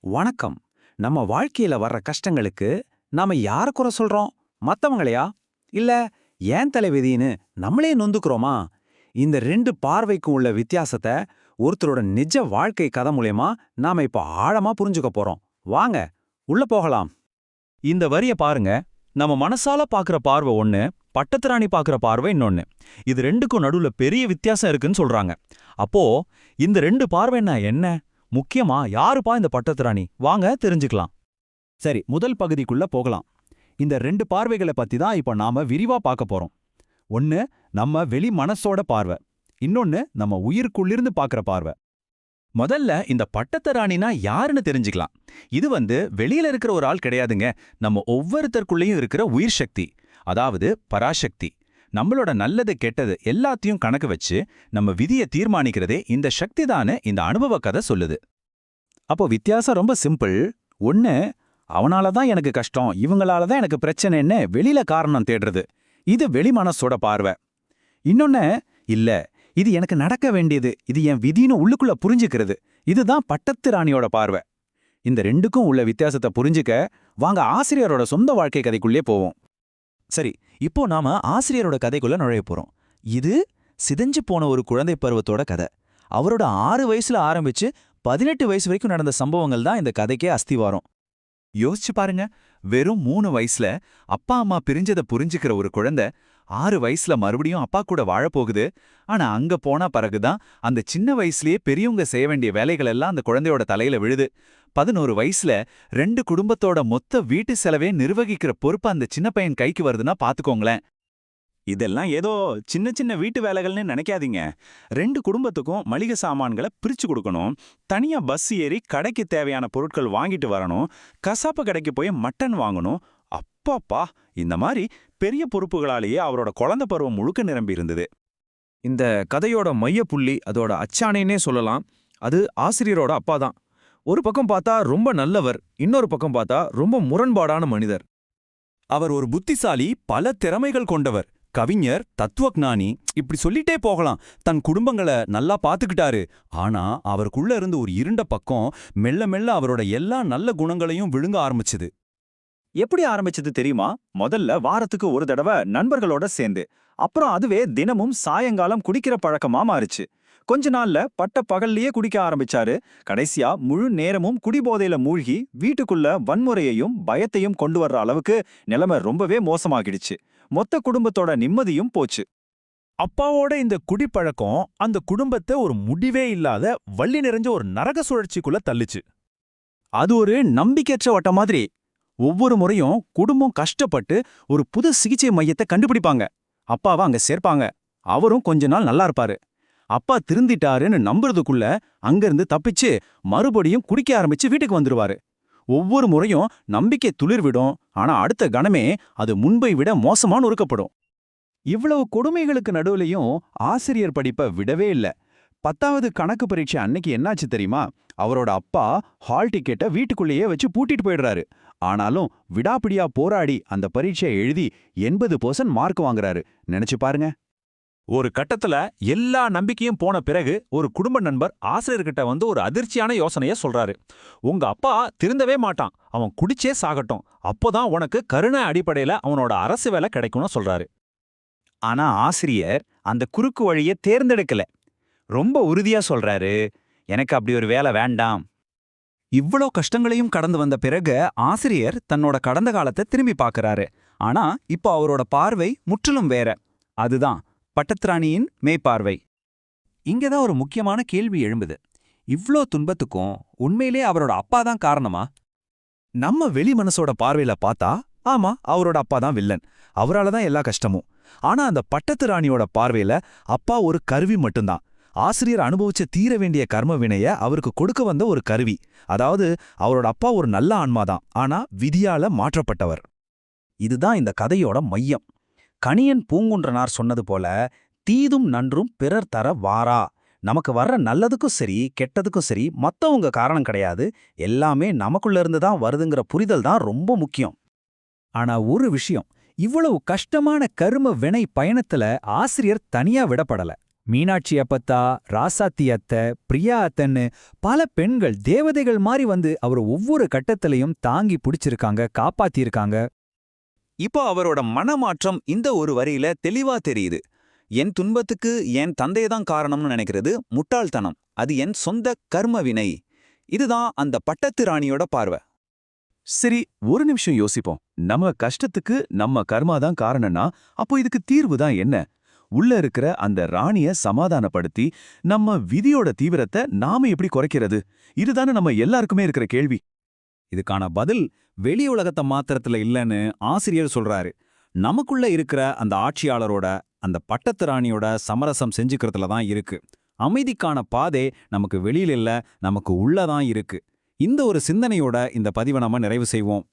வணக்கம். நம்ம வாழ்க்கையில வர்ற கஷ்டங்களுக்கு நாம யார குறை சொல்றோம்? மத்தவங்களையா? இல்ல ஏன் தலைவிதின்னு நம்மளே நொந்துக்கிறோமா? இந்த ரெண்டு பார்வைக்கும் உள்ள வித்தியாசத்தை ஒருத்தரோட நிஜ வாழ்க்கை கதை மூலயமா நாம இப்ப ஆழமா புரிஞ்சுக்க போறோம். வாங்க உள்ள போகலாம். இந்த வரிய பாருங்க. நம்ம மனசால பாக்குற பார்வை ஒண்ணு பட்டத்திராணி பாக்குற பார்வை இன்னொன்னு. இது ரெண்டுக்கும் நடுவுல பெரிய வித்தியாசம் இருக்குன்னு சொல்றாங்க. அப்போ இந்த ரெண்டு பார்வைன்னா என்ன? முக்கியமா யாருப்பா இந்த பட்டத்துராணி? வாங்க தெரிஞ்சுக்கலாம். சரி முதல் பகுதிக்குள்ள போகலாம். இந்த ரெண்டு பார்வைகளை பத்தி தான் இப்ப நாம விரிவா பார்க்க போறோம். ஒன்னு நம்ம வெளி மனசோட பார்வை. இன்னொன்னு நம்ம உயிருக்குள்ளிருந்து பார்க்கற பார்வை. முதல்ல இந்த பட்டத்தராணினா யாருன்னு தெரிஞ்சுக்கலாம். இது வந்து வெளியில இருக்கிற ஒரு ஆள் கிடையாதுங்க. நம்ம ஒவ்வொருத்தருக்குள்ளேயும் இருக்கிற உயிர் சக்தி. அதாவது பராசக்தி. நம்மளோட நல்லது கெட்டது எல்லாத்தையும் கணக்கு வச்சு நம்ம விதியை தீர்மானிக்கிறதே இந்த சக்தி தானே இந்த அனுபவ கதை சொல்லுது. அப்போ வித்தியாசம் ரொம்ப சிம்பிள் ஒன்று அவனால தான் எனக்கு கஷ்டம் இவங்களால தான் எனக்கு பிரச்சனைன்னு வெளியில காரணம் தேடுறது. இது வெளிமனசோட பார்வை. இன்னொன்னு இல்ல இது எனக்கு நடக்க வேண்டியது இது என் விதின்னு உள்ளுக்குள்ள புரிஞ்சுக்கிறது. இதுதான் பட்டத்து ராணியோட பார்வை. இந்த ரெண்டுக்கும் உள்ள வித்தியாசத்தை புரிஞ்சுக்க வாங்க ஆசிரியரோட சொந்த வாழ்க்கை கதைக்குள்ளே போவோம். சரி இப்போ நாம ஆசிரியரோட கதைக்குள்ள நுழைய போறோம். இது சிதைஞ்சு போன ஒரு குழந்தை பருவத்தோட கதை. அவரோட ஆறு வயசுல ஆரம்பிச்சு பதினெட்டு வயசு வரைக்கும் நடந்த சம்பவங்கள் தான் இந்த கதைக்கே அஸ்திவாரம். யோசிச்சு பாருங்க வெறும் மூணு வயசுல அப்பா அம்மா பிரிஞ்சத புரிஞ்சுக்கிற ஒரு குழந்தை ஆறு வயசுல மறுபடியும் அப்பா கூட வாழப்போகுது ஆனா அங்க போனா பிறகுதான் அந்த சின்ன வயசுலயே பெரியவங்க செய்ய வேண்டிய வேலைகள் எல்லாம் அந்த குழந்தையோட தலையில விழுது. பதினோரு வயசுல ரெண்டு குடும்பத்தோட மொத்த வீட்டு செலவே நிர்வகிக்கிற பொறுப்பு அந்த சின்ன பையன் கைக்கு வருதுன்னா பாத்துக்கோங்களேன். இதெல்லாம் ஏதோ சின்ன சின்ன வீட்டு வேலைகள்னு நினைக்காதீங்க. ரெண்டு குடும்பத்துக்கும் மளிகை சாமான்களை பிரிச்சு கொடுக்கணும். தனியா பஸ் ஏறி கடைக்கு தேவையான பொருட்கள் வாங்கிட்டு வரணும். கசாப்பு கடைக்கு போய் மட்டன் வாங்கணும். அப்பாப்பா இந்த மாதிரி பெரிய பொறுப்புகளாலேயே அவரோட குழந்த பருவம் முழுக்க நிரம்பி இருந்தது. இந்த கதையோட மையப்புள்ளி அதோட அச்சாணைனே சொல்லலாம் அது ஆசிரியரோட அப்பா தான். ஒரு பக்கம் பார்த்தா ரொம்ப நல்லவர் இன்னொரு பக்கம் பார்த்தா ரொம்ப முரண்பாடான மனிதர். அவர் ஒரு புத்திசாலி பல திறமைகள் கொண்டவர். கவிஞர் தத்துவக்ஞானி இப்படி சொல்லிட்டே போகலாம். தன் குடும்பங்களை நல்லா பாத்துக்கிட்டாரு ஆனா அவருக்குள்ள இருந்து ஒரு இருண்ட பக்கம் மெல்ல மெல்ல அவரோட எல்லா நல்ல குணங்களையும் விழுங்க ஆரம்பிச்சுது. எப்படி ஆரம்பிச்சது தெரியுமா? முதல்ல வாரத்துக்கு ஒரு தடவை நண்பர்களோட சேர்ந்து. அப்புறம் அதுவே தினமும் சாயங்காலம் குடிக்கிற பழக்கமா மாறுச்சு. கொஞ்ச நாள்ல பட்ட பகல்லையே குடிக்க ஆரம்பிச்சாரு. கடைசியா முழு நேரமும் குடிபோதையில மூழ்கி வீட்டுக்குள்ள வன்முறையையும் பயத்தையும் கொண்டு வர்ற அளவுக்கு நிலைமை ரொம்பவே மோசமாகிடுச்சு. மொத்த குடும்பத்தோட நிம்மதியும் போச்சு. அப்பாவோட இந்த குடிப்பழக்கம் அந்த குடும்பத்தை ஒரு முடிவே இல்லாத வள்ளி நிறைஞ்ச ஒரு நரக சுழற்சிக்குள்ள தள்ளுச்சு. அது ஒரு நம்பிக்கையற்ற வட்ட மாதிரி ஒவ்வொரு முறையும் குடும்பம் கஷ்டப்பட்டு ஒரு புது சிகிச்சை மையத்தை கண்டுபிடிப்பாங்க. அப்பாவை அங்க சேர்ப்பாங்க. அவரும் கொஞ்ச நாள் நல்லா இருப்பாரு. அப்பா திருந்திட்டாருன்னு நம்புறதுக்குள்ள அங்கிருந்து தப்பிச்சு மறுபடியும் குடிக்க ஆரம்பிச்சு வீட்டுக்கு வந்துருவாரு. ஒவ்வொரு முறையும் நம்பிக்கை துளிர்விடும். ஆனா அடுத்த கணமே அது முன்பை விட மோசமா நொறுக்கப்படும் இவ்வளவு கொடுமைகளுக்கு நடுவுலயும் ஆசிரியர் படிப்பை விடவே இல்ல. பத்தாவது கணக்கு பரீட்சை அன்னைக்கு என்னாச்சு தெரியுமா? அவரோட அப்பா ஹால் டிக்கெட்டை வீட்டுக்குள்ளேயே வச்சு பூட்டிட்டு போயிடுறாரு. ஆனாலும் விடாப்பிடியா போராடி அந்த பரீட்சையை எழுதி எண்பது பர்சன்ட் மார்க் வாங்குறாரு. நினைச்சு பாருங்க. ஒரு கட்டத்துல எல்லா நம்பிக்கையும் போன பிறகு ஒரு குடும்ப நண்பர் ஆசிரியர்கிட்ட வந்து ஒரு அதிர்ச்சியான யோசனைய சொல்றாரு. உங்க அப்பா திருந்தவே மாட்டான். அவன் குடிச்சே சாகட்டும். அப்போதான் உனக்கு கருணை அடிப்படையில அவனோட அரசு வேலை கிடைக்கும்னு சொல்றாரு. ஆனா ஆசிரியர் அந்த குறுக்கு வழியை தேர்ந்தெடுக்கல. ரொம்ப உறுதியா சொல்றாரு எனக்கு அப்படி ஒரு வேலை வேண்டாம். இவ்வளோ கஷ்டங்களையும் கடந்து வந்த பிறகு ஆசிரியர் தன்னோட கடந்த காலத்தை திரும்பி பார்க்கறாரு. ஆனா இப்போ அவரோட பார்வை முற்றிலும் வேற. அதுதான் பட்டத்ராணியின் மேய்பார்வை இங்கதான் ஒரு முக்கியமான கேள்வி எழும்புது. இவ்ளோ துன்பத்துக்கும் உண்மையிலே அவரோட அப்பா தான் காரணமா? நம்ம வெளி மனசோட பார்வையில பார்த்தா ஆமா அவரோட அப்பா தான் வில்லன். அவரால தான் எல்லா கஷ்டமும். ஆனா அந்த பட்டத்து ராணியோட பார்வையில அப்பா ஒரு கருவி மட்டும்தான். ஆசிரியர் அனுபவிச்ச தீர வேண்டிய கர்ம வினைய அவருக்கு கொடுக்க வந்த ஒரு கருவி. அதாவது அவரோட அப்பா ஒரு நல்ல ஆன்மாதான். ஆனா விதியால மாற்றப்பட்டவர். இதுதான் இந்த கதையோட மையம். கணியன் பூங்குன்றனார் சொன்னது போல தீதும் நன்றும் பிறர் தர வாரா. நமக்கு வர்ற நல்லதுக்கும் சரி கெட்டதுக்கும் சரி மத்தவங்க காரணம் கிடையாது. எல்லாமே நமக்குள்ள இருந்து தான் வருதுங்கிற புரிதல் தான் ரொம்ப முக்கியம். ஆனா ஒரு விஷயம். இவ்வளவு கஷ்டமான கரும வினை பயணத்துல ஆசிரியர் தனியா விடப்படல. மீனாட்சி அப்பத்தா ராசாத்தி அத்தை பிரியா அத்தன்னு பல பெண்கள் தேவதைகள் மாதிரி வந்து அவர் ஒவ்வொரு கட்டத்திலையும் தாங்கி பிடிச்சிருக்காங்க காப்பாத்தியிருக்காங்க இப்போ அவரோட மனமாற்றம் இந்த ஒரு வரியில தெளிவா தெரியுது. என் துன்பத்துக்கு என் தந்தையதான் காரணம்னு நினைக்கிறது முட்டாள்தனம். அது என் சொந்த கர்ம வினை. இதுதான் அந்த பட்டத்து ராணியோட பார்வை. சரி ஒரு நிமிஷம் யோசிப்போம். நம்ம கஷ்டத்துக்கு நம்ம கர்மா தான் காரணம்னா அப்போ இதுக்கு தீர்வு தான் என்ன? உள்ள இருக்கிற அந்த ராணிய சமாதானப்படுத்தி நம்ம விதியோட தீவிரத்தை நாம எப்படி குறைக்கிறது? இதுதானே நம்ம எல்லாருக்குமே இருக்கிற கேள்வி. இதுக்கான பதில் வெளி உலகத்தை மாத்திரத்துல இல்லைன்னு ஆசிரியர் சொல்றாரு. நமக்குள்ள இருக்கிற அந்த ஆட்சியாளரோட அந்த பட்டத்து ராணியோட சமரசம் செஞ்சுக்கிறதுல தான் இருக்கு. அமைதிக்கான பாதை நமக்கு வெளியில இல்ல நமக்கு உள்ளதான் இருக்கு. இந்த ஒரு சிந்தனையோட இந்த பதிவை நம்ம நிறைவு செய்வோம்.